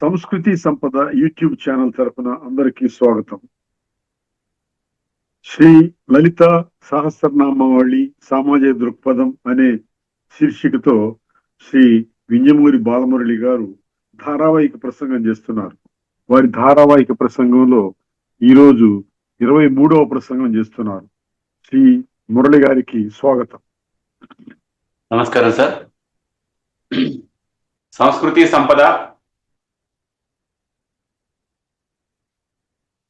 సంస్కృతి సంపద YouTube channel తరపున అందరికీ స్వాగతం. శ్రీ లలిత సహస్రనామావళి సామాజిక దృక్పథం అనే శీర్షికతో శ్రీ వింజమూరి బాలమురళి గారు ధారావాహిక ప్రసంగం చేస్తున్నారు. వారి ధారావాహిక ప్రసంగంలో ఈరోజు ఇరవై మూడవ ప్రసంగం చేస్తున్నారు. శ్రీ మురళి గారికి స్వాగతం. నమస్కారం సార్. సంస్కృతి సంపద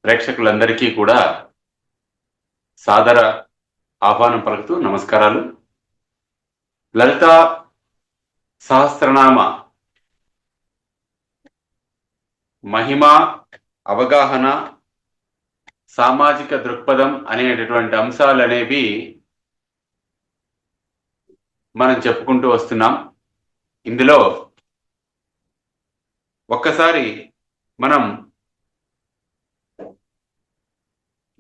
ప్రేక్షకులందరికీ కూడా సాదర ఆహ్వానం పలుకుతూ నమస్కారాలు. లలిత సహస్రనామ మహిమ అవగాహన సామాజిక దృక్పథం అనేటటువంటి అంశాలు అనేవి మనం చెప్పుకుంటూ వస్తున్నాం. ఇందులో ఒక్కసారి మనం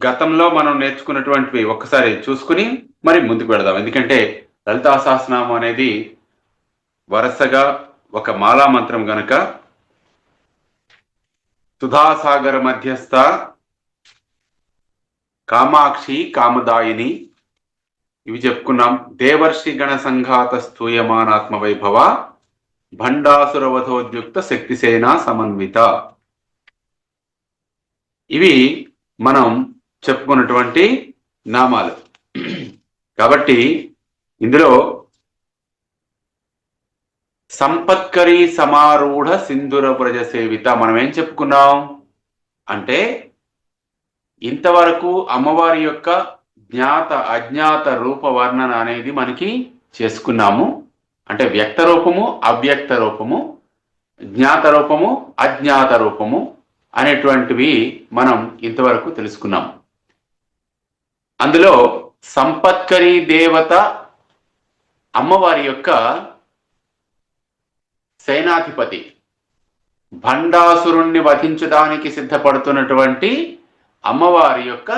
గతంలో మనం నేర్చుకున్నటువంటివి ఒక్కసారి చూసుకుని మరి ముందుకు వెళదాం. ఎందుకంటే లలితా సహస్రనామం అనేది వరుసగా ఒక మాలా మంత్రం గనక సుధాసాగర మధ్యస్థ కామాక్షి కామదాయిని ఇవి చెప్పుకున్నాం. దేవర్షి గణ సంఘాత స్తూయమానాత్మ వైభవ భండాసురవధోద్యుక్త శక్తిసేన సమన్విత. ఇవి మనం చెప్పుకున్నటువంటి నామాలు. కాబట్టి ఇందులో సంపత్కరి సమారూఢ సింధుర ప్రజ సేవిత మనం ఏం చెప్పుకున్నాం? అంటే ఇంతవరకు అమ్మవారి యొక్క జ్ఞాత అజ్ఞాత రూప వర్ణన అనేది మనకి చేసుకున్నాము. అంటే వ్యక్త రూపము అవ్యక్త రూపము జ్ఞాత రూపము అజ్ఞాత రూపము అనేటువంటివి మనం ఇంతవరకు తెలుసుకున్నాం. అందులో సంపత్కరి దేవత అమ్మవారి యొక్క సేనాధిపతి భండాసురుణ్ణి వధించడానికి సిద్ధపడుతున్నటువంటి అమ్మవారి యొక్క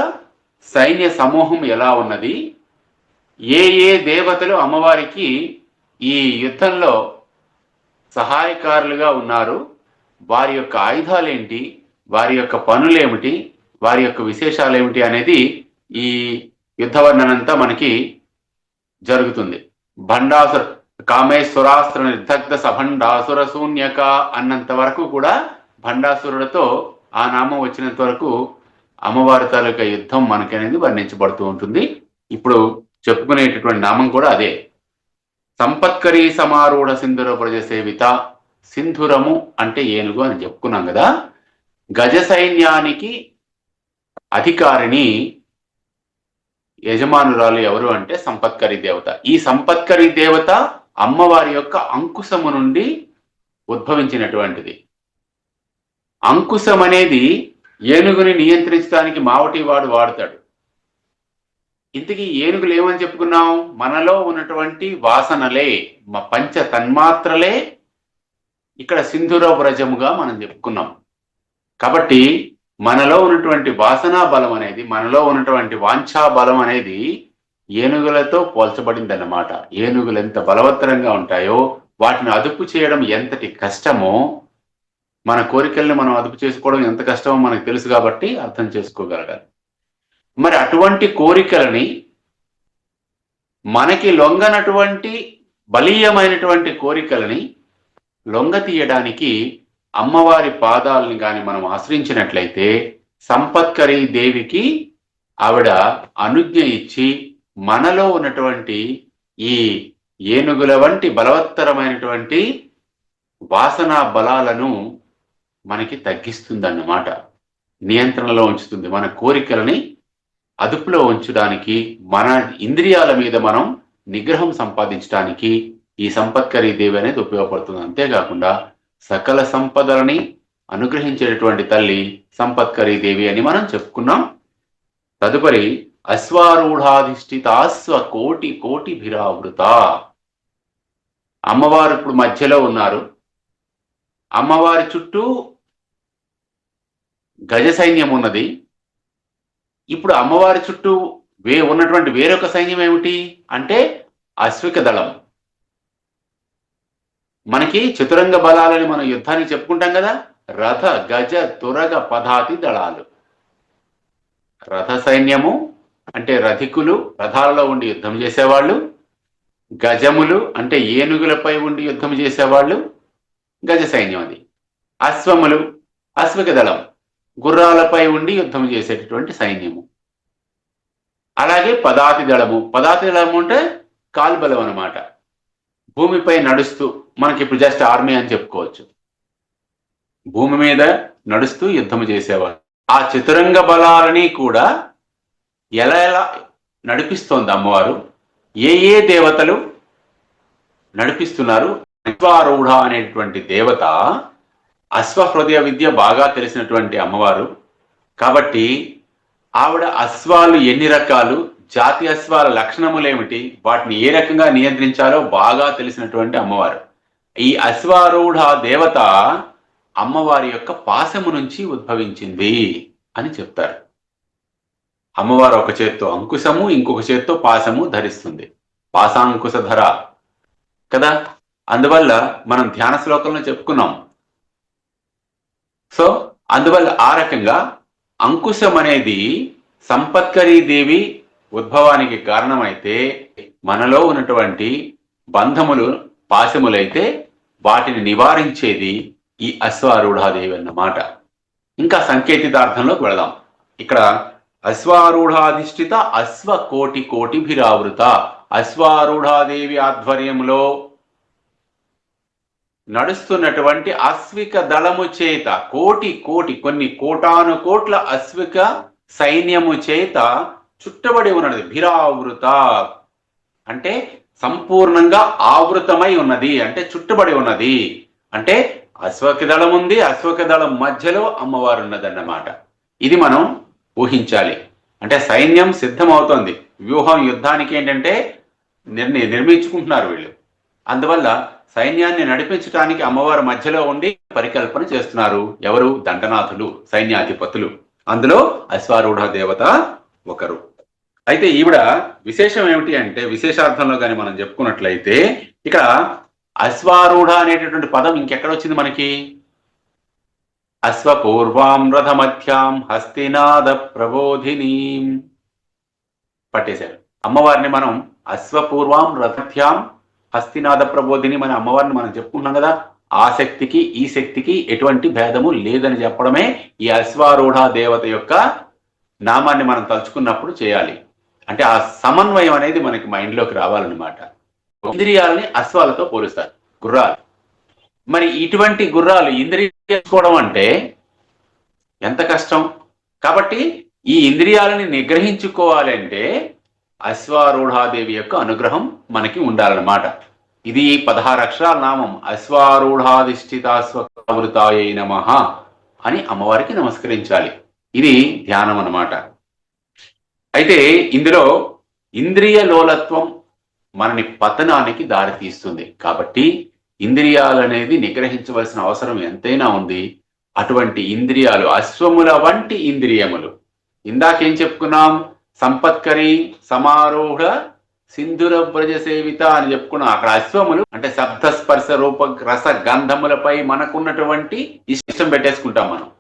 సైన్య సమూహం ఎలా ఉన్నది? ఏ ఏ దేవతలు అమ్మవారికి ఈ యుద్ధంలో సహాయకారులుగా ఉన్నారు? వారి యొక్క ఆయుధాలేంటి? వారి యొక్క పనులేమిటి? వారి యొక్క విశేషాలు ఏమిటి అనేది ఈ యుద్ధ వర్ణనంతా మనకి జరుగుతుంది. భండాసుర కామేశ్వరాస్త్ర నిర్దగ్ధ సభండాసుర శూన్యక అన్నంత వరకు కూడా భండాసురుడితో ఆ నామం వచ్చినంత వరకు అమ్మవారి తాలూకా యుద్ధం మనకనేది వర్ణించబడుతూ ఉంటుంది. ఇప్పుడు చెప్పుకునేటటువంటి నామం కూడా అదే. సంపత్కరి సమారూఢ సింధుర ప్రజ సేవిత సింధురము అంటే ఏనుగు అని చెప్పుకున్నాం కదా. గజ సైన్యానికి అధికారిని యజమానురాలు ఎవరు అంటే సంపత్కరి దేవత. ఈ సంపత్కరి దేవత అమ్మవారి యొక్క అంకుశము నుండి ఉద్భవించినటువంటిది. అంకుశం అనేది ఏనుగుని నియంత్రించడానికి మావటి వాడు వాడతాడు. ఇంతకీ ఏనుగులు ఏమని చెప్పుకున్నాం మనలో ఉన్నటువంటి వాసనలే మ పంచ తన్మాత్రలే ఇక్కడ సింధుర వ్రజముగా మనం చెప్పుకున్నాం. కాబట్టి మనలో ఉన్నటువంటి వాసనా బలం అనేది మనలో ఉన్నటువంటి వాంఛా బలం అనేది ఏనుగులతో పోల్చబడిందన్నమాట. ఏనుగులు ఎంత బలవత్తరంగా ఉంటాయో వాటిని అదుపు చేయడం ఎంతటి కష్టమో మన కోరికల్ని మనం అదుపు చేసుకోవడం ఎంత కష్టమో మనకు తెలుసు కాబట్టి అర్థం చేసుకోగలగాలి. మరి అటువంటి కోరికలని మనకి లొంగనటువంటి బలీయమైనటువంటి కోరికలని లొంగ తీయడానికి అమ్మవారి పాదాలని కానీ మనం ఆశ్రయించినట్లయితే సంపత్కరి దేవికి ఆవిడ అనుజ్ఞ ఇచ్చి మనలో ఉన్నటువంటి ఈ ఏనుగుల వంటి బలవత్తరమైనటువంటి వాసనా బలాలను మనకి తగ్గిస్తుందన్నమాట. నియంత్రణలో ఉంచుతుంది. మన కోరికలని అదుపులో ఉంచడానికి మన ఇంద్రియాల మీద మనం నిగ్రహం సంపాదించడానికి ఈ సంపత్కరి దేవి అనేది ఉపయోగపడుతుంది. అంతేకాకుండా సకల సంపదలని అనుగ్రహించేటటువంటి తల్లి సంపత్కరి దేవి అని మనం చెప్పుకున్నాం. తదుపరి అశ్వారూఢాధిష్ఠితాశ్వ కోటి కోటి భిరావృత అమ్మవారు ఇప్పుడు మధ్యలో ఉన్నారు. అమ్మవారి చుట్టూ గజ సైన్యం ఉన్నది. ఇప్పుడు అమ్మవారి చుట్టూ వే ఉన్నటువంటి వేరొక సైన్యం ఏమిటి? అంటే అశ్విక దళం మనకి చతురంగ బలాలని మనం యుద్ధానికి చెప్పుకుంటాం కదా? రథ గజ తురగ పదాతి దళాలు. రథ సైన్యము అంటే రథికులు రథాలలో ఉండి యుద్ధం చేసేవాళ్ళు. గజములు అంటే ఏనుగులపై ఉండి యుద్ధం చేసేవాళ్ళు. గజ సైన్యం అది. అశ్వములు అశ్విక దళం గుర్రాలపై ఉండి యుద్ధం చేసేటటువంటి సైన్యము. అలాగే పదాతి దళము. పదాతి దళము అంటే కాల్బలం అనమాట భూమిపై నడుస్తూ మనకి ఇప్పుడు జస్ట్ ఆర్మీ అని చెప్పుకోవచ్చు. భూమి మీద నడుస్తూ యుద్ధం చేసేవారు ఆ చతురంగ బలాలని కూడా ఎలా ఎలా నడిపిస్తోంది అమ్మవారు? ఏ ఏ దేవతలు నడిపిస్తున్నారు? అశ్వారూఢ అనేటువంటి దేవత అశ్వహృదయ విద్య బాగా తెలిసినటువంటి అమ్మవారు. కాబట్టి ఆవిడ అశ్వాలు ఎన్ని రకాలు? జాతి అశ్వాల లక్షణములు ఏమిటి వాటిని ఏ రకంగా నియంత్రించాలో బాగా తెలిసినటువంటి అమ్మవారు. ఈ అశ్వారూఢ దేవత అమ్మవారి యొక్క పాశము నుంచి ఉద్భవించింది అని చెప్తారు. అమ్మవారు ఒక చేత్తో అంకుశము ఇంకొక చేత్తో పాశము ధరిస్తుంది. పాశాంకుశ ధర కదా? అందువల్ల మనం ధ్యాన శ్లోకంలో చెప్పుకున్నాం. సో అందువల్ల ఆ రకంగా అంకుశం అనేది సంపత్కరీ దేవి ఉద్భవానికి కారణమైతే మనలో ఉన్నటువంటి బంధములు పాశములైతే వాటిని నివారించేది ఈ అశ్వారూఢాదేవి అన్నమాట. ఇంకా సంకేతితార్థంలోకి వెళదాం. ఇక్కడ అశ్వారూఢాధిష్ఠిత అశ్వ కోటి కోటిభిరావృత అశ్వారూఢాదేవి ఆధ్వర్యంలో నడుస్తున్నటువంటి అశ్విక దళము చేత కోటి కోటి కొన్ని కోటాను కోట్ల అశ్విక సైన్యము చేత చుట్టబడి ఉన్నది భిరావృత అంటే సంపూర్ణంగా ఆవృతమై ఉన్నది. అంటే చుట్టబడి ఉన్నది. అంటే అశ్వకదళం ఉంది. అశ్వకదళం మధ్యలో అమ్మవారు ఉన్నదన్నమాట ఇది మనం ఊహించాలి. అంటే సైన్యం సిద్ధమవుతోంది. వ్యూహం యుద్ధానికి ఏంటంటే నిర్ణయం నిర్మించుకుంటున్నారు వీళ్ళు. అందువల్ల సైన్యాన్ని నడిపించడానికి అమ్మవారు మధ్యలో ఉండి పరికల్పన చేస్తున్నారు. ఎవరు? దండనాథులు సైన్యాధిపతులు. అందులో అశ్వారూఢ దేవత ఒకరు. అయితే ఈవిడ విశేషం ఏమిటి అంటే విశేషార్థంలో కానీ మనం చెప్పుకున్నట్లయితే ఇక్కడ అశ్వారూఢ అనేటటువంటి పదం ఇంకెక్కడ వచ్చింది మనకి? అశ్వపూర్వాం రథమధ్యాం హస్తినాద ప్రబోధినీం పట్టేశారు. అమ్మవారిని మనం అశ్వపూర్వాం రథధ్యాం హస్తినాద ప్రబోధిని మన అమ్మవారిని మనం చెప్పుకున్నాం కదా. ఆ శక్తికి ఈ శక్తికి ఎటువంటి భేదము లేదని చెప్పడమే ఈ అశ్వారూఢ దేవత యొక్క నామాన్ని మనం తలుచుకున్నప్పుడు చేయాలి. అంటే ఆ సమన్వయం అనేది మనకి మైండ్లోకి రావాలన్నమాట. ఇంద్రియాలని అశ్వాలతో పోలుస్తారు. గుర్రాలు. మరి ఇటువంటి గుర్రాలు ఇంద్రియోవడం అంటే ఎంత కష్టం? కాబట్టి ఈ ఇంద్రియాలని నిగ్రహించుకోవాలంటే అశ్వారూఢాదేవి యొక్క అనుగ్రహం మనకి ఉండాలన్నమాట. ఇది పదహారు అక్షరాల నామం. అశ్వారూఢాధిష్ఠితాశ్వృతాయ నమ అని అమ్మవారికి నమస్కరించాలి. ఇది ధ్యానం అన్నమాట. అయితే ఇందులో ఇంద్రియ లోలత్వం మనని పతనానికి దారితీస్తుంది కాబట్టి ఇంద్రియాలనేది నిగ్రహించవలసిన అవసరం ఎంతైనా ఉంది. అటువంటి ఇంద్రియాలు అశ్వముల వంటి ఇంద్రియములు. ఇందాకేం చెప్పుకున్నాం? సంపత్కరి సమారోహ సింధుర వ్రజ సేవిత అని చెప్పుకున్నాం. అక్కడ అశ్వములు అంటే శబ్ద స్పర్శ రూప రస గంధములపై మనకున్నటువంటి ఇష్టం పెట్టేసుకుంటాం మనం.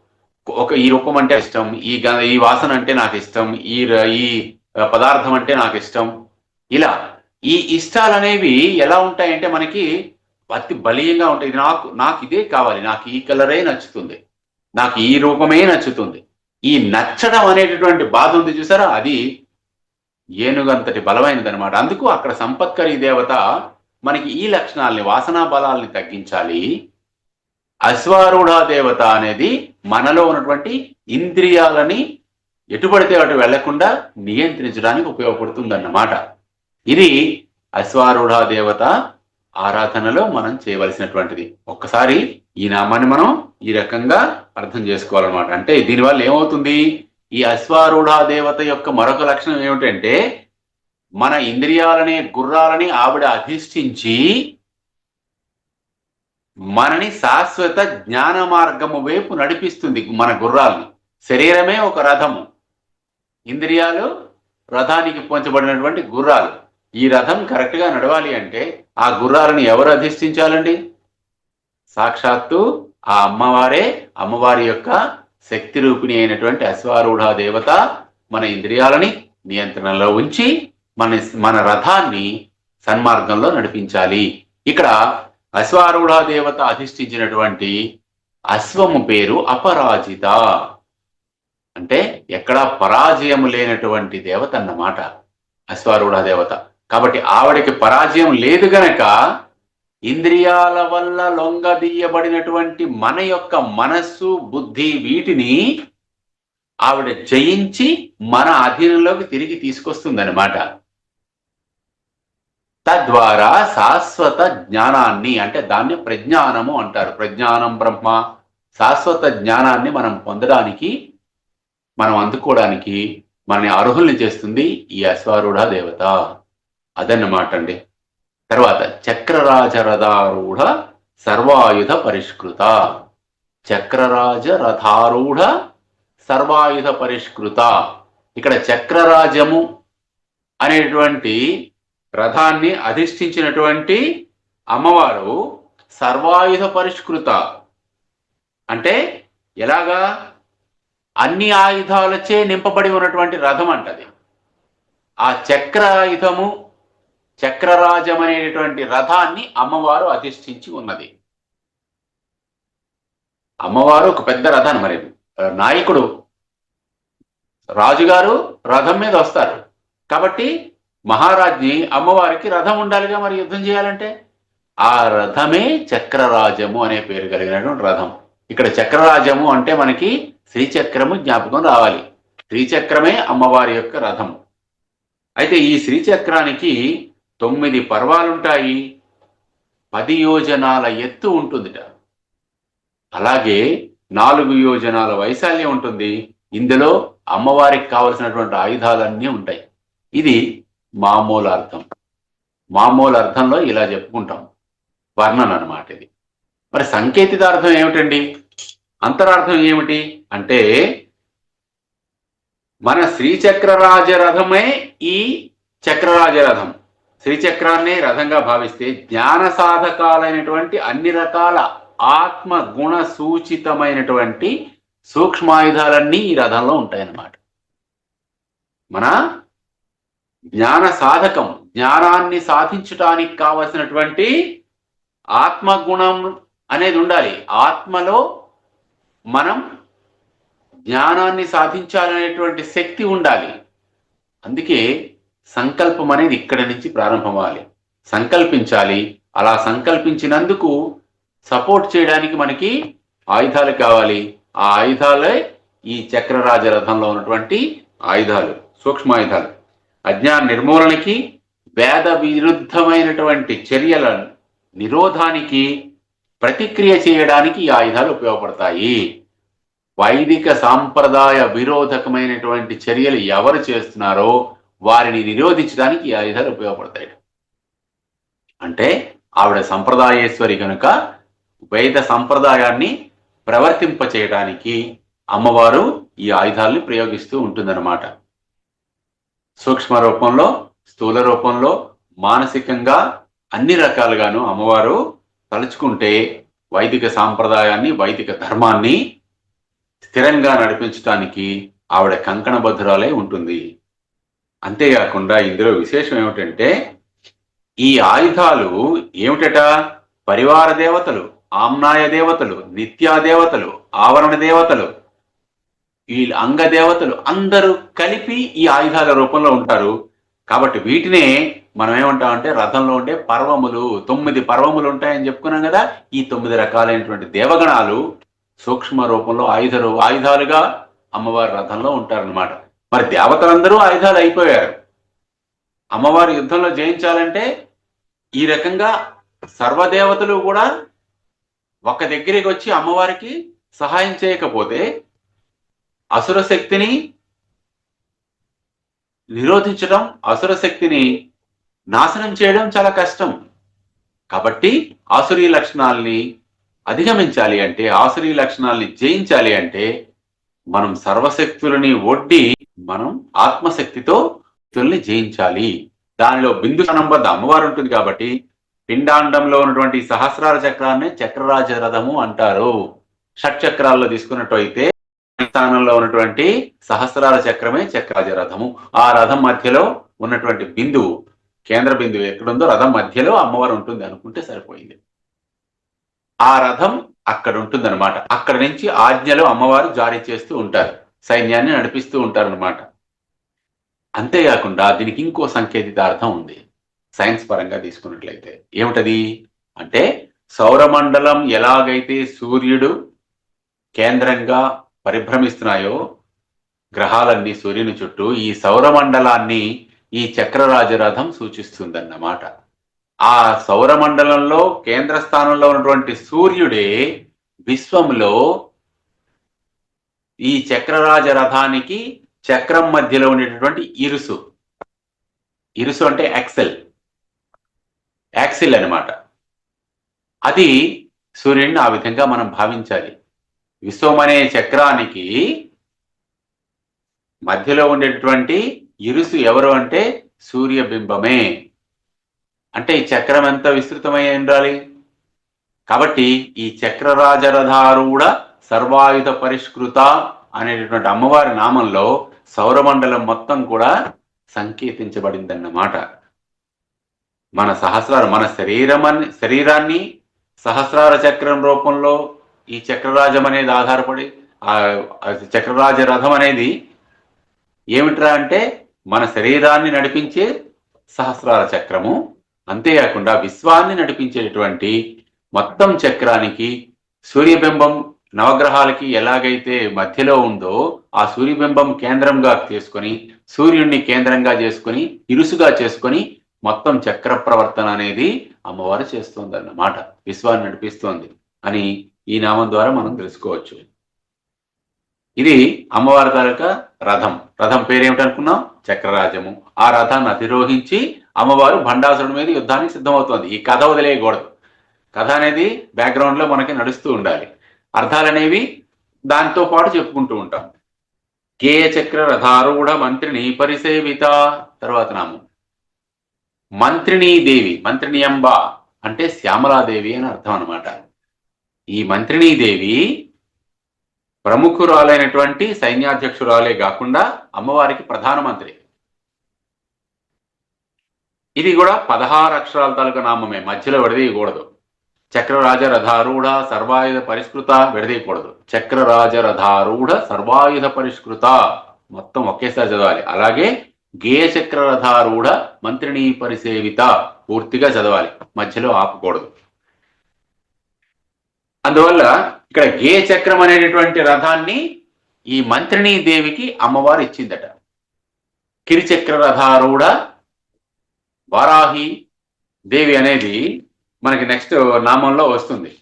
ఒక ఈ రూపం అంటే ఇష్టం ఈ గ- ఈ వాసన అంటే నాకు ఇష్టం ఈ ఈ పదార్థం అంటే నాకు ఇష్టం. ఇలా ఈ ఇష్టాలు అనేవి ఎలా ఉంటాయంటే మనకి అతి బలీయంగా ఉంటాయి. నాకు నాకు ఇదే కావాలి. నాకు ఈ కలరే నచ్చుతుంది. నాకు ఈ రూపమే నచ్చుతుంది. ఈ నచ్చడం అనేటటువంటి బాధ ఉంది చూసారా? అది ఏనుగంతటి బలమైనది అనమాట అందుకు అక్కడ సంపత్కరి దేవత మనకి ఈ లక్షణాలని వాసనా బలాల్ని తగ్గించాలి. అశ్వారూఢ దేవత అనేది మనలో ఉన్నటువంటి ఇంద్రియాలని ఎటుపడితే అటు వెళ్ళకుండా నియంత్రించడానికి ఉపయోగపడుతుందన్నమాట. ఇది అశ్వారూఢ దేవత ఆరాధనలో మనం చేయవలసినటువంటిది. ఒక్కసారి ఈ నామాన్ని మనం ఈ రకంగా అర్థం చేసుకోవాలన్నమాట. అంటే దీనివల్ల ఏమవుతుంది? ఈ అశ్వారూఢ దేవత యొక్క మరొక లక్షణం ఏమిటంటే మన ఇంద్రియాలనే గుర్రాలని ఆవిడ అధిష్ఠించి మనని శాశ్వత జ్ఞాన మార్గము వైపు నడిపిస్తుంది మన గుర్రాల్ని శరీరమే ఒక రథము. ఇంద్రియాలు రథానికి పోంచబడినటువంటి గుర్రాలు. ఈ రథం కరెక్ట్గా నడవాలి అంటే ఆ గుర్రాలను ఎవరు అధిష్ఠించాలండి? సాక్షాత్తు ఆ అమ్మవారే అమ్మవారి యొక్క శక్తి రూపిణి అయినటువంటి అశ్వారూఢ దేవత మన ఇంద్రియాలని నియంత్రణలో ఉంచి మన మన రథాన్ని సన్మార్గంలో నడిపించాలి. ఇక్కడ అశ్వారూఢ దేవత అధిష్ఠించినటువంటి అశ్వము పేరు అపరాజిత. అంటే ఎక్కడా పరాజయము లేనటువంటి దేవత అన్నమాట అశ్వారూఢ దేవత కాబట్టి ఆవిడకి పరాజయం లేదు గనక ఇంద్రియాల వల్ల లొంగదీయబడినటువంటి మన యొక్క మనస్సు బుద్ధి వీటిని ఆవిడ జయించి మన అధీనంలోకి తిరిగి తీసుకొస్తుందన్నమాట. తద్వారా శాశ్వత జ్ఞానాన్ని అంటే దాన్ని ప్రజ్ఞానము అంటారు. ప్రజ్ఞానం బ్రహ్మ శాశ్వత జ్ఞానాన్ని మనం పొందడానికి మనం అందుకోవడానికి మనని అర్హుల్ని చేస్తుంది ఈ అశ్వారూఢ దేవత. అదన్నమాట అండి. తర్వాత చక్రరాజ రథారూఢ సర్వాయుధ పరిష్కృత. చక్రరాజ రథారూఢ సర్వాయుధ పరిష్కృత. ఇక్కడ చక్రరాజము అనేటువంటి రథాన్ని అధిష్ఠించినటువంటి అమ్మవారు సర్వాయుధ పరిష్కృత. అంటే ఎలాగా? అన్ని ఆయుధాలచే నింపబడి ఉన్నటువంటి రథం అంటది ఆ చక్రాయుధము చక్రరాజం అనేటువంటి రథాన్ని అమ్మవారు అధిష్ఠించి ఉన్నది. అమ్మవారు ఒక పెద్ద రథాన్ని మరి నాయకుడు రాజుగారు రథం మీద వస్తారు. కాబట్టి మహారాజ్ని అమ్మవారికి రథం ఉండాలిగా మరి యుద్ధం చేయాలంటే? ఆ రథమే చక్రరాజము అనే పేరు కలిగినటువంటి రథం. ఇక్కడ చక్రరాజము అంటే మనకి శ్రీచక్రము జ్ఞాపకం రావాలి. శ్రీచక్రమే అమ్మవారి యొక్క రథం. అయితే ఈ శ్రీచక్రానికి తొమ్మిది పర్వాలుంటాయి. పది యోజనాల ఎత్తు ఉంటుందిట. అలాగే నాలుగు యోజనాల వైశాల్యం ఉంటుంది. ఇందులో అమ్మవారికి కావలసినటువంటి ఆయుధాలన్నీ ఉంటాయి. ఇది మామూలు అర్థం. మామూలు అర్థంలో ఇలా చెప్పుకుంటాం. వర్ణన అన్నమాట ఇది. మరి సంకేతితార్థం ఏమిటండి? అంతరార్థం ఏమిటి? అంటే మన శ్రీచక్రరాజ రథమే ఈ చక్రరాజరథం. శ్రీచక్రాన్ని రథంగా భావిస్తే జ్ఞాన సాధకాలైనటువంటి అన్ని రకాల ఆత్మ గుణ సూచితమైనటువంటి సూక్ష్మాయుధాలన్నీ ఈ రథంలో ఉంటాయన్నమాట. మన జ్ఞాన సాధకం జ్ఞానాన్ని సాధించటానికి కావలసినటువంటి ఆత్మగుణం అనేది ఉండాలి. ఆత్మలో మనం జ్ఞానాన్ని సాధించాలనేటువంటి శక్తి ఉండాలి. అందుకే సంకల్పం అనేది ఇక్కడి నుంచి ప్రారంభమవ్వాలి. సంకల్పించాలి. అలా సంకల్పించినందుకు సపోర్ట్ చేయడానికి మనకి ఆయుధాలు కావాలి. ఆ ఆయుధాలే ఈ చక్రరాజ రథంలో ఉన్నటువంటి ఆయుధాలు సూక్ష్మాయుధాలు. అజ్ఞాన నిర్మూలనకి వేద విరుద్ధమైనటువంటి చర్యల నిరోధానికి ప్రతిక్రియ చేయడానికి ఈ ఆయుధాలు ఉపయోగపడతాయి. వైదిక సాంప్రదాయ విరోధకమైనటువంటి చర్యలు ఎవరు చేస్తున్నారో వారిని నిరోధించడానికి ఈ ఆయుధాలు ఉపయోగపడతాయి. అంటే ఆవిడ సంప్రదాయేశ్వరి కనుక వేద సంప్రదాయాన్ని ప్రవర్తింప చేయడానికి అమ్మవారు ఈ ఆయుధాలని ప్రయోగిస్తూ ఉంటుందన్నమాట. సూక్ష్మ రూపంలో స్థూల రూపంలో మానసికంగా అన్ని రకాలుగాను అమ్మవారు తలుచుకుంటే వైదిక సాంప్రదాయాన్ని వైదిక ధర్మాన్ని స్థిరంగా నడిపించడానికి ఆవిడ కంకణబద్ధురాలై ఉంటుంది. అంతేకాకుండా ఇందులో విశేషం ఏమిటంటే ఈ ఆయుధాలు ఏమిటట? పరివార దేవతలు ఆమ్నాయ దేవతలు నిత్యా దేవతలు ఆవరణ దేవతలు ఈ అంగదేవతలు అందరూ కలిపి ఈ ఆయుధాల రూపంలో ఉంటారు. కాబట్టి వీటినే మనం ఏమంటామంటే రథంలో ఉండే పర్వములు తొమ్మిది పర్వములు ఉంటాయని చెప్పుకున్నాం కదా. ఈ తొమ్మిది రకాలైనటువంటి దేవగణాలు సూక్ష్మ రూపంలో ఆయుధ ఆయుధాలుగా అమ్మవారి రథంలో ఉంటారన్నమాట. మరి దేవతలందరూ ఆయుధాలు అయిపోయారు. అమ్మవారి యుద్ధంలో జయించాలంటే ఈ రకంగా సర్వదేవతలు కూడా ఒక దగ్గరికి వచ్చి అమ్మవారికి సహాయం చేయకపోతే అసుర శక్తిని నిరోధించడం అసుర శక్తిని నాశనం చేయడం చాలా కష్టం. కాబట్టి ఆసురీ లక్షణాల్ని అధిగమించాలి అంటే ఆసురీ లక్షణాల్ని జయించాలి అంటే మనం సర్వశక్తులని ఒడ్డి మనం ఆత్మశక్తితో శక్తుల్ని జయించాలి. దానిలో బిందు స్థానం వద్ద అమ్మవారు ఉంటుంది కాబట్టి పిండాండంలో ఉన్నటువంటి సహస్రార చక్రాన్ని చక్రరాజ రథము అంటారు. షట్చక్రాల్లో తీసుకున్నట్టు అయితే స్థానంలో ఉన్నటువంటి సహస్రాల చక్రమే చక్రాజ రథము. ఆ రథం మధ్యలో ఉన్నటువంటి బిందువు కేంద్ర బిందువు ఎక్కడుందో రథం మధ్యలో అమ్మవారు ఉంటుంది అనుకుంటే సరిపోయింది. ఆ రథం అక్కడ ఉంటుంది అనమాట అక్కడ నుంచి ఆజ్ఞలు అమ్మవారు జారీ చేస్తూ ఉంటారు. సైన్యాన్ని నడిపిస్తూ ఉంటారు అనమాట అంతేకాకుండా దీనికి ఇంకో సంకేతిత అర్థం ఉంది. సైన్స్ పరంగా తీసుకున్నట్లయితే ఏమిటది? అంటే సౌరమండలం ఎలాగైతే సూర్యుడు కేంద్రంగా పరిభ్రమిస్తున్నాయో? గ్రహాలన్నీ సూర్యుని చుట్టూ ఈ సౌరమండలాన్ని ఈ చక్రరాజరథం సూచిస్తుందన్నమాట. ఆ సౌరమండలంలో కేంద్ర స్థానంలో ఉన్నటువంటి సూర్యుడే విశ్వంలో ఈ చక్రరాజ రథానికి చక్రం మధ్యలో ఉండేటటువంటి ఇరుసు. ఇరుసు అంటే యాక్సెల్. యాక్సిల్ అన్నమాట. అది సూర్యుడిని ఆ విధంగా మనం భావించాలి. విశ్వం అనే చక్రానికి మధ్యలో ఉండేటటువంటి ఇరుసు ఎవరు అంటే సూర్యబింబమే. అంటే ఈ చక్రం ఎంత విస్తృతమై ఉండాలి? కాబట్టి ఈ చక్రరాజరథారూఢ సర్వాయుధ పరిష్కృత అనేటటువంటి అమ్మవారి నామంలో సౌరమండలం మొత్తం కూడా సంకేతించబడిందన్నమాట. మన సహస్రాలు మన శరీరం శరీరాన్ని సహస్రార చక్రం రూపంలో ఈ చక్రరాజం అనేది ఆధారపడి ఆ చక్రరాజ రథం అనేది ఏమిట్రా అంటే మన శరీరాన్ని నడిపించే సహస్రాల చక్రము. అంతేకాకుండా విశ్వాన్ని నడిపించేటటువంటి మొత్తం చక్రానికి సూర్యబింబం నవగ్రహాలకి ఎలాగైతే మధ్యలో ఉందో ఆ సూర్యబింబం కేంద్రంగా చేసుకొని సూర్యుడిని కేంద్రంగా చేసుకొని ఇరుసుగా చేసుకొని మొత్తం చక్ర ప్రవర్తన అనేది అమ్మవారు చేస్తుంది అన్నమాట విశ్వాన్ని నడిపిస్తోంది అని ఈ నామం ద్వారా మనం తెలుసుకోవచ్చు. ఇది అమ్మవారి తరక రథం. రథం పేరేమిటనుకున్నాం? చక్రరాజము. ఆ రథాన్ని అధిరోహించి అమ్మవారు భండాసురుడి మీద యుద్ధానికి సిద్ధమవుతోంది. ఈ కథ వదిలేయకూడదు. కథ అనేది బ్యాక్గ్రౌండ్లో మనకి నడుస్తూ ఉండాలి. అర్థాలు అనేవి దాంతో పాటు చెప్పుకుంటూ ఉంటాం. కేయ చక్ర రథారూఢ మంత్రిని పరిసేవిత. తర్వాత నామం. మంత్రిణీ దేవి మంత్రిని అంబ. అంటే శ్యామలాదేవి అని అర్థం అన్నమాట. ఈ మంత్రిణీదేవి ప్రముఖురాలైనటువంటి సైన్యాధ్యక్షురాలే కాకుండా అమ్మవారికి ప్రధానమంత్రి ఇది కూడా పదహారు అక్షరాల తాలూకా నామమే మధ్యలో విడదీయకూడదు. చక్రరాజ రథారూఢ సర్వాయుధ పరిష్కృత విడదీయకూడదు. చక్రరాజ రథారూఢ సర్వాయుధ పరిష్కృత మొత్తం ఒకేసారి చదవాలి. అలాగే గే చక్ర మంత్రిణీ పరిసేవిత పూర్తిగా చదవాలి. మధ్యలో ఆపకూడదు. అందువల్ల ఇక్కడ గే చక్రం అనేటటువంటి రథాన్ని ఈ మంత్రిని దేవికి అమ్మవారు ఇచ్చిందట. కిరిచక్ర రథారూఢ వారాహి దేవి అనేది మనకి నెక్స్ట్ నామంలో వస్తుంది.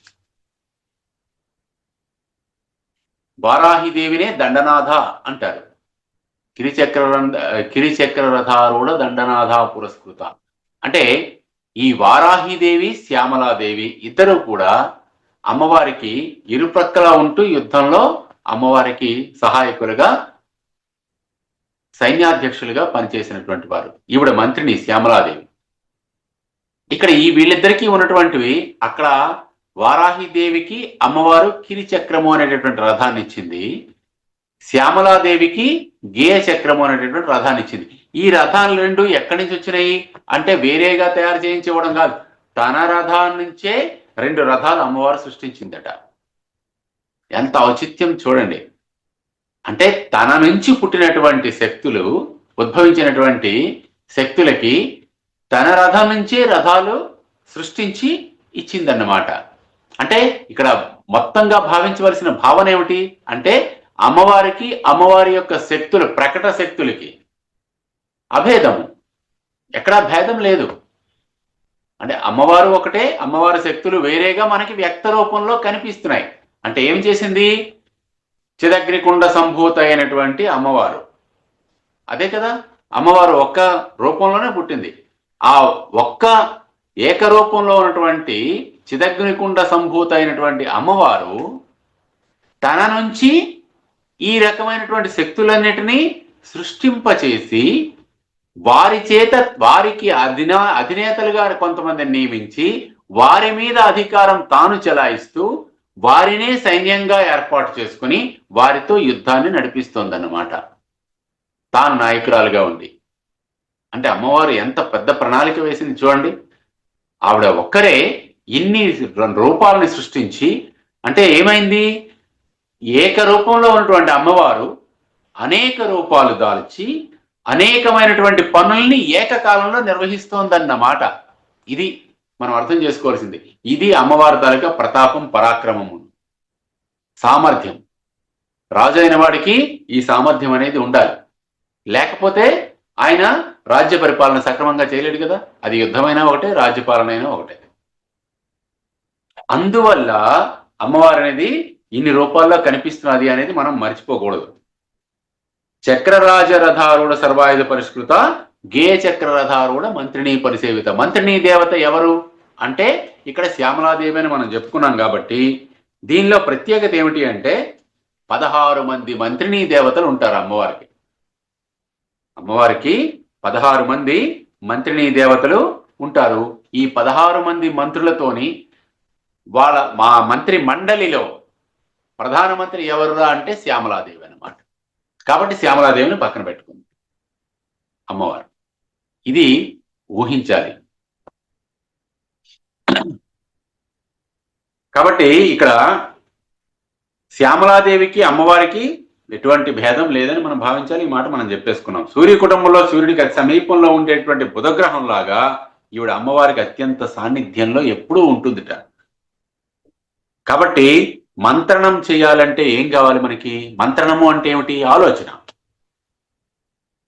వారాహి దేవినే దండనాథ అంటారు. కిరిచక్ర కిరిచక్ర రథారూఢ దండనాథ పురస్కృత. అంటే ఈ వారాహిదేవి శ్యామలాదేవి ఇద్దరు కూడా అమ్మవారికి ఇరుప్రక్కల ఉంటూ యుద్ధంలో అమ్మవారికి సహాయకులుగా సైన్యాధ్యక్షులుగా పనిచేసినటువంటి వారు. ఈవిడ మంత్రిని శ్యామలాదేవి. ఇక్కడ ఈ వీళ్ళిద్దరికీ ఉన్నటువంటివి అక్కడ వారాహిదేవికి అమ్మవారు కిరిచక్రము అనేటటువంటి రథాన్ని ఇచ్చింది. శ్యామలాదేవికి గేయ చక్రము అనేటటువంటి రథాన్ని ఇచ్చింది. ఈ రథాలు రెండు ఎక్కడి నుంచి వచ్చినాయి? అంటే వేరేగా తయారు చేయించి ఇవ్వడం కాదు. తన రథాన్నించే రెండు రథాలు అమ్మవారు సృష్టించిందట. ఎంత ఔచిత్యం చూడండి. అంటే తన నుంచి పుట్టినటువంటి శక్తులు ఉద్భవించినటువంటి శక్తులకి తన రథం నుంచే రథాలు సృష్టించి ఇచ్చిందన్నమాట. అంటే ఇక్కడ మొత్తంగా భావించవలసిన భావన ఏమిటి? అంటే అమ్మవారికి అమ్మవారి యొక్క శక్తులు ప్రకట శక్తులకి అభేదము. ఎక్కడా భేదం లేదు. అంటే అమ్మవారు ఒకటే అమ్మవారి శక్తులు వేరేగా మనకి వ్యక్త రూపంలో కనిపిస్తున్నాయి. అంటే ఏం చేసింది? చిదగ్నికుండ సంభూత అయినటువంటి అమ్మవారు. అదే కదా? అమ్మవారు ఒక్క రూపంలోనే పుట్టింది. ఆ ఒక్క ఏకరూపంలో ఉన్నటువంటి చిదగ్నికుండ సంభూత అయినటువంటి అమ్మవారు తన నుంచి ఈ రకమైనటువంటి శక్తులన్నిటినీ సృష్టింపచేసి వారి చేత వారికి అధినా అధినేతలుగా కొంతమందిని నియమించి వారి మీద అధికారం తాను చెలాయిస్తూ వారినే సైన్యంగా ఏర్పాటు చేసుకుని వారితో యుద్ధాన్ని నడిపిస్తోందన్నమాట. తాను నాయకురాలుగా ఉంది. అంటే అమ్మవారు ఎంత పెద్ద ప్రణాళిక వేసింది చూడండి. ఆవిడ ఒక్కరే ఇన్ని రూపాలని సృష్టించి అంటే ఏమైంది? ఏక రూపంలో ఉన్నటువంటి అమ్మవారు అనేక రూపాలు దాల్చి అనేకమైనటువంటి పనుల్ని ఏకకాలంలో నిర్వహిస్తోందన్నమాట. ఇది మనం అర్థం చేసుకోవాల్సింది. ఇది అమ్మవారి తాలూకా ప్రతాపం పరాక్రమము సామర్థ్యం. రాజు అయిన వాడికి ఈ సామర్థ్యం అనేది ఉండాలి. లేకపోతే ఆయన రాజ్య పరిపాలన సక్రమంగా చేయలేడు కదా. అది యుద్ధమైనా ఒకటే రాజ్యపాలన అయినా ఒకటే. అందువల్ల అమ్మవారు అనేది ఇన్ని రూపాల్లో కనిపిస్తున్నది అనేది మనం మర్చిపోకూడదు. చక్రరాజరథారూఢ సర్వాయుధ పరిష్కృత గే చక్రరథారూఢ మంత్రిని పరిసేవిత. మంత్రిని దేవత ఎవరు? అంటే ఇక్కడ శ్యామలాదేవి అని మనం చెప్పుకున్నాం కాబట్టి దీనిలో ప్రత్యేకత ఏమిటి అంటే పదహారు మంది మంత్రిని దేవతలు ఉంటారు అమ్మవారికి. అమ్మవారికి పదహారు మంది మంత్రిని దేవతలు ఉంటారు. ఈ పదహారు మంది మంత్రులతోని వాళ్ళ మా మంత్రి మండలిలో ప్రధానమంత్రి ఎవరురా అంటే శ్యామలాదేవి. కాబట్టి శ్యామలాదేవిని పక్కన పెట్టుకుంది. అమ్మవారు. ఇది ఊహించాలి. కాబట్టి ఇక్కడ శ్యామలాదేవికి అమ్మవారికి ఎటువంటి భేదం లేదని మనం భావించాలి. ఈ మాట మనం చెప్పేసుకున్నాం. సూర్య కుటుంబంలో సూర్యుడికి అతి సమీపంలో ఉండేటువంటి బుధగ్రహం లాగా ఈవిడ అమ్మవారికి అత్యంత సాన్నిధ్యంలో ఎప్పుడూ ఉంటుందిట. కాబట్టి మంత్రణం చేయాలంటే ఏం కావాలి మనకి? మంత్రణము అంటే ఏమిటి? ఆలోచన.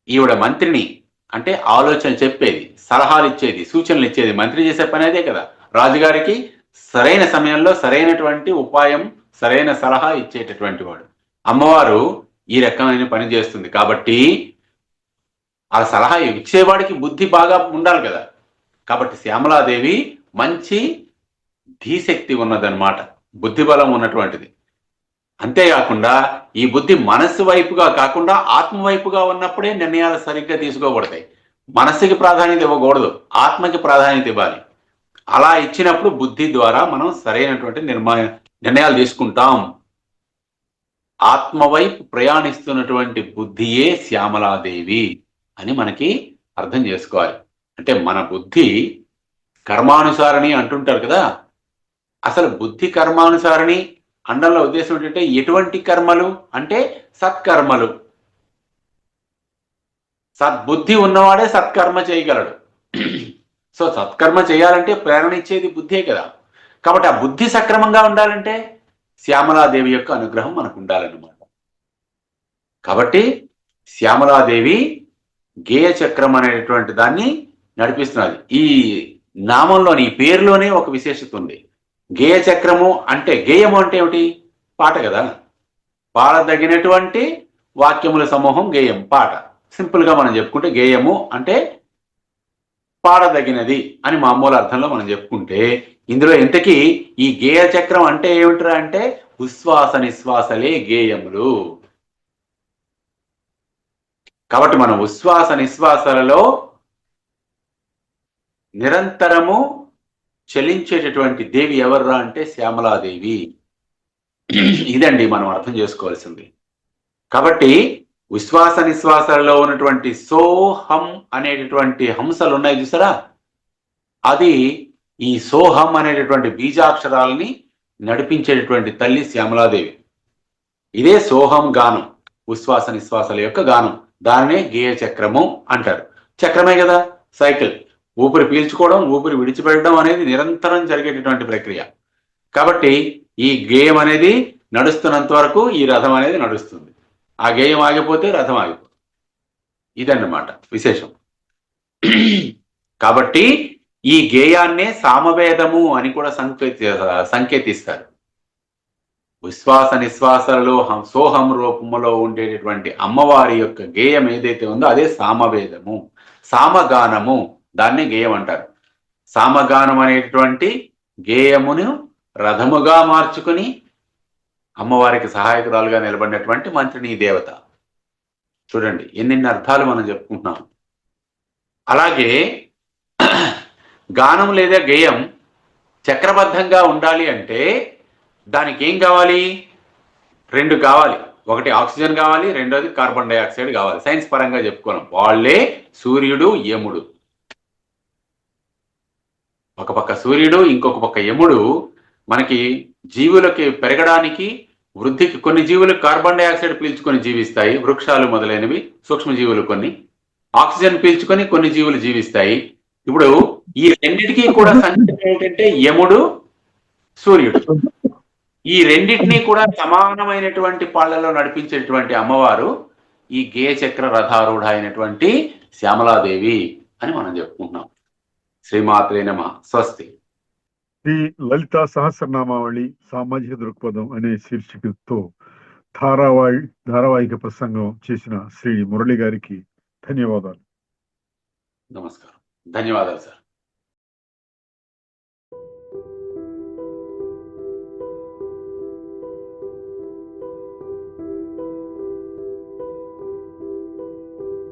ఈవిడ మంత్రిని అంటే ఆలోచన చెప్పేది సలహాలు ఇచ్చేది సూచనలు ఇచ్చేది మంత్రి చేసే పని అదే కదా. రాజుగారికి సరైన సమయంలో సరైనటువంటి ఉపాయం సరైన సలహా ఇచ్చేటటువంటి వాడు. అమ్మవారు ఈ రకమైన పని చేస్తుంది కాబట్టి ఆ సలహా ఇచ్చేవాడికి బుద్ధి బాగా ఉండాలి కదా. కాబట్టి శ్యామలాదేవి మంచి ధీశక్తి ఉన్నదన్నమాట. బుద్ధి బలం ఉన్నటువంటిది. అంతేకాకుండా ఈ బుద్ధి మనస్సు వైపుగా కాకుండా ఆత్మ వైపుగా ఉన్నప్పుడే నిర్ణయాలు సరిగ్గా తీసుకోబడతాయి. మనస్సుకి ప్రాధాన్యత ఇవ్వకూడదు ఆత్మకి ప్రాధాన్యత ఇవ్వాలి. అలా ఇచ్చినప్పుడు బుద్ధి ద్వారా మనం సరైనటువంటి నిర్మాణ నిర్ణయాలు తీసుకుంటాం. ఆత్మవైపు ప్రయాణిస్తున్నటువంటి బుద్ధియే శ్యామలాదేవి అని మనకి అర్థం చేసుకోవాలి. అంటే మన బుద్ధి కర్మానుసారని అంటుంటారు కదా అసలు బుద్ధి కర్మానుసారని అండంలో ఉద్దేశం ఏంటంటే ఎటువంటి కర్మలు అంటే సత్కర్మలు. సద్బుద్ధి ఉన్నవాడే సత్కర్మ చేయగలడు. సో సత్కర్మ చేయాలంటే ప్రేరణ ఇచ్చేది బుద్ధే కదా. కాబట్టి ఆ బుద్ధి సక్రమంగా ఉండాలంటే శ్యామలాదేవి యొక్క అనుగ్రహం మనకు ఉండాలన్నమాట. కాబట్టి శ్యామలాదేవి గేయ చక్రం అనేటువంటి దాన్ని నడిపిస్తున్నది. ఈ నామంలోని ఈ పేరులోనే ఒక విశేషత ఉంది. గేయ చక్రము అంటే గేయము అంటే ఏమిటి? పాట కదా. పాడదగినటువంటి వాక్యముల సమూహం గేయం పాట. సింపుల్గా మనం చెప్పుకుంటే గేయము అంటే పాడదగినది అని మామూలు అర్థంలో మనం చెప్పుకుంటే ఇందులో ఇంతకీ ఈ గేయ చక్రం అంటే ఏమిట్రా అంటే ఉశ్వాస నిశ్వాసలే గేయములు. కాబట్టి మనం ఉశ్వాస నిశ్వాసలలో నిరంతరము చలించేటటువంటి దేవి ఎవర్రా అంటే శ్యామలాదేవి. ఇదండి మనం అర్థం చేసుకోవాల్సింది. కాబట్టి విశ్వాస నిశ్వాసాలలో ఉన్నటువంటి సోహం అనేటటువంటి హంసలు ఉన్నాయి చూసారా? అది ఈ సోహం అనేటటువంటి బీజాక్షరాలని నడిపించేటటువంటి తల్లి శ్యామలాదేవి. ఇదే సోహం గానం ఉశ్వాస నిశ్వాసాల యొక్క గానం. దానినే గేయ చక్రము అంటారు. చక్రమే కదా? సైకిల్. ఊపిరి పీల్చుకోవడం ఊపిరి విడిచిపెట్టడం అనేది నిరంతరం జరిగేటటువంటి ప్రక్రియ. కాబట్టి ఈ గేయం అనేది నడుస్తున్నంత వరకు ఈ రథం అనేది నడుస్తుంది. ఆ గేయం ఆగిపోతే రథం ఆగిపోతుంది. ఇదన్నమాట విశేషం. కాబట్టి ఈ గేయాన్నే సామవేదము అని కూడా సంకేతి సంకేతిస్తారు. విశ్వాస నిశ్వాసాలలో సోహం రూపములో ఉండేటటువంటి అమ్మవారి యొక్క గేయం ఏదైతే ఉందో అదే సామవేదము సామగానము. దాన్నే గేయం అంటారు. సామగానం అనేటటువంటి గేయమును రథముగా మార్చుకుని అమ్మవారికి సహాయకురాలుగా నిలబడినటువంటి మంత్రిని దేవత. చూడండి ఎన్నెన్ని అర్థాలు మనం చెప్పుకుంటున్నాం. అలాగే గానం లేదా గేయం చక్రబద్ధంగా ఉండాలి అంటే దానికి ఏం కావాలి? రెండు కావాలి. ఒకటి ఆక్సిజన్ కావాలి రెండోది కార్బన్ డైఆక్సైడ్ కావాలి. సైన్స్ పరంగా చెప్పుకోవాలి. వాళ్ళే సూర్యుడు యముడు. ఒక పక్క సూర్యుడు ఇంకొక పక్క యముడు మనకి జీవులకి పెరగడానికి వృద్ధికి కొన్ని జీవులు కార్బన్ డైఆక్సైడ్ పీల్చుకొని జీవిస్తాయి వృక్షాలు మొదలైనవి సూక్ష్మజీవులు కొన్ని ఆక్సిజన్ పీల్చుకొని కొన్ని జీవులు జీవిస్తాయి. ఇప్పుడు ఈ రెండింటికి కూడా సంకేతం ఏంటంటే యముడు సూర్యుడు. ఈ రెండింటినీ కూడా సమానమైనటువంటి పాళ్ళలో నడిపించేటువంటి అమ్మవారు ఈ గేయ చక్ర రథారూఢ అయినటువంటి శ్యామలాదేవి అని మనం చెప్పుకుంటున్నాం. శ్రీమాత్రే నమ. స్వస్తి. శ్రీ లలిత సహస్రనామావళి సామాజిక దృక్పథం అనే శీర్షికతో ధారావాహి ధారావాహిక ప్రసంగం చేసిన శ్రీ మురళి గారికి ధన్యవాదాలు. నమస్కారం. ధన్యవాదాలు సార్.